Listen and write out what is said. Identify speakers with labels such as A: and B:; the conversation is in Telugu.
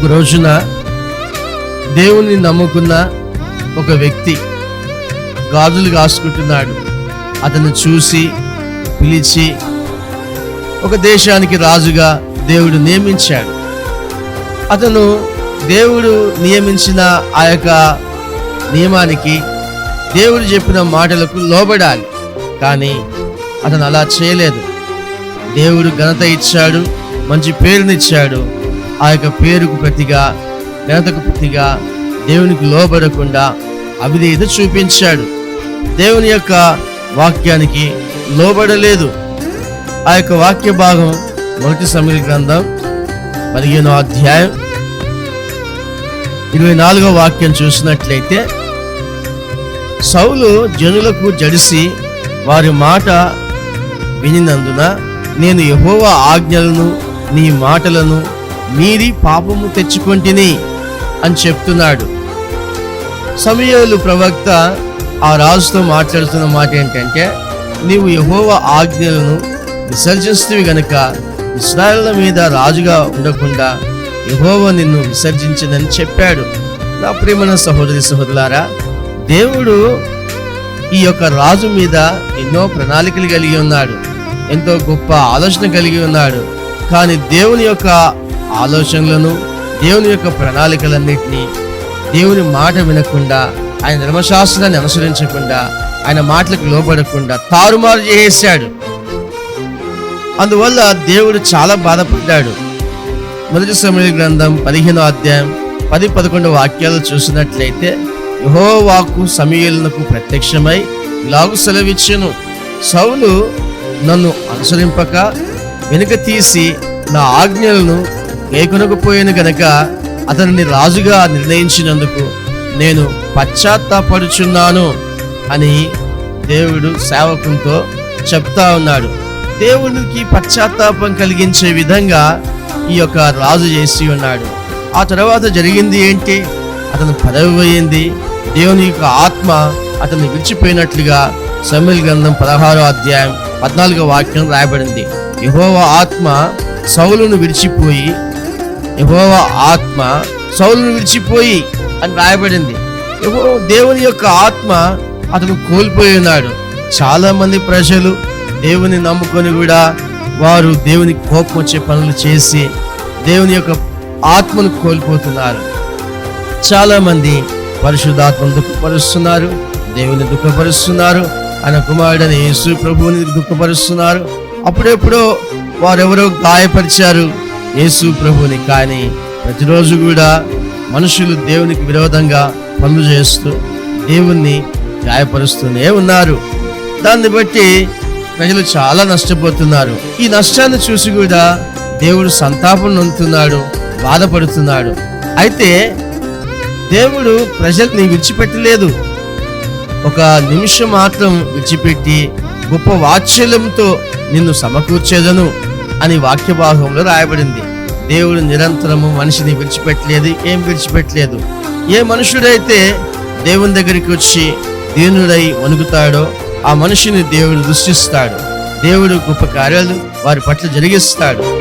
A: ఒక రోజున దేవుణ్ణి నమ్ముకున్న ఒక వ్యక్తి గాజులు కాసుకుంటున్నాడు. అతను చూసి పిలిచి ఒక దేశానికి రాజుగా దేవుడు నియమించాడు. అతను దేవుడు నియమించిన ఆ యొక్క నియమానికి దేవుడు చెప్పిన మాటలకు లోబడాలి. కానీ అతను అలా చేయలేదు. దేవుడు ఘనత ఇచ్చాడు మంచి పేరునిచ్చాడు. ఆ యొక్క పేరుకు ప్రతిగా ఘనతకు ప్రతిగా దేవునికి లోబడకుండా అవిధేయత చూపించాడు. దేవుని యొక్క వాక్యానికి లోబడలేదు. ఆ యొక్క వాక్య భాగం మొదటి సమయ గ్రంథం పదిహేనో అధ్యాయం ఇరవై నాలుగో వాక్యం చూసినట్లయితే సౌలు జనులకు జడిసి వారి మాట వినినందున నేను యహోవా ఆజ్ఞలను నీ మాటలను మీరి పాపము తెచ్చుకొంటిని అని చెప్తున్నాడు. సమయలు ప్రవక్త ఆ రాజుతో మాట్లాడుతున్న మాట ఏంటంటే నీవు యహోవ ఆజ్ఞలను విసర్జిస్తువి గనుక ఇస్రాయల్ మీద రాజుగా ఉండకుండా యహోవ నిన్ను విసర్జించదని చెప్పాడు. నా ప్రియమైన సహోదరి సహోదరులారా దేవుడు ఈ యొక్క రాజు మీద ఎన్నో ప్రణాళికలు కలిగి ఉన్నాడు. ఎంతో గొప్ప ఆలోచన కలిగి ఉన్నాడు. కానీ దేవుని యొక్క ఆలోచనలను దేవుని యొక్క ప్రణాళికలన్నింటినీ దేవుని మాట వినకుండా ఆయన ధర్మశాస్త్రాన్ని అనుసరించకుండా ఆయన మాటలకు లోబడకుండా తారుమారు చేసేశాడు. అందువల్ల దేవుడు చాలా బాధపడ్డాడు. మొదటి సమయ గ్రంథం పదిహేనో అధ్యాయం పది పదకొండు వాక్యాలు చూసినట్లయితే యహోవాకు సమయలకు ప్రత్యక్షమై లాగు సెలవిచ్చెను. సౌలు నన్ను అనుసరింపక వెనుక తీసి నా ఆజ్ఞలను లేకునకపోయాను గనక అతనిని రాజుగా నిర్ణయించినందుకు నేను పశ్చాత్తాపడుచున్నాను అని దేవుడు సేవకునితో చెప్తా ఉన్నాడు. దేవునికి పశ్చాత్తాపం కలిగించే విధంగా ఈ యొక్క రాజు చేసి ఉన్నాడు. ఆ తర్వాత జరిగింది ఏంటి? అతను పదవి పోయింది దేవుని యొక్క ఆత్మ అతన్ని విడిచిపోయినట్లుగా సమీల్ గ్రంథం పదహారో అధ్యాయం పద్నాలుగో వాక్యం రాయబడింది. యహోవ ఆత్మ సౌలును విడిచిపోయి యహోవ ఆత్మ సౌలును విడిచిపోయి అని రాయబడింది. యహో దేవుని యొక్క ఆత్మ అతను కోల్పోయి ఉన్నాడు. చాలా మంది ప్రజలు దేవుని నమ్ముకొని కూడా వారు దేవుని కోపం వచ్చే పనులు చేసి దేవుని యొక్క ఆత్మను కోల్పోతున్నారు. చాలా మంది పరిశుద్ధాత్మను దుఃఖపరుస్తున్నారు దేవుని దుఃఖపరుస్తున్నారు ఆయన కుమారుడని యేసు ప్రభువుని దుఃఖపరుస్తున్నారు. అప్పుడెప్పుడో వారెవరో గాయపరిచారు యేసు ప్రభుని కానీ ప్రతిరోజు కూడా మనుషులు దేవునికి విరోధంగా పనులు చేస్తూ దేవుణ్ణి గాయపరుస్తూనే ఉన్నారు. దాన్ని బట్టి ప్రజలు చాలా నష్టపోతున్నారు. ఈ నష్టాన్ని చూసి కూడా దేవుడు సంతాపం నొందుతున్నాడు బాధపడుతున్నాడు. అయితే దేవుడు ప్రజల్ని విడిచిపెట్టలేదు. ఒక నిమిషం మాత్రం విడిచిపెట్టి గొప్ప వాత్సల్యంతో నిన్ను సమకూర్చేదను. అని వాక్య భాగంలో రాయబడింది. దేవుడు నిరంతరము మనిషిని విడిచిపెట్టలేదు ఏం విడిచిపెట్టలేదు? ఏ మనుషుడైతే దేవుని దగ్గరికి వచ్చి దీనుడై వణుకుతాడో ఆ మనిషిని దేవుడు దృష్టిస్తాడు. దేవుడు గొప్ప కార్యాలు వారి పట్ల జరిగిస్తాడు.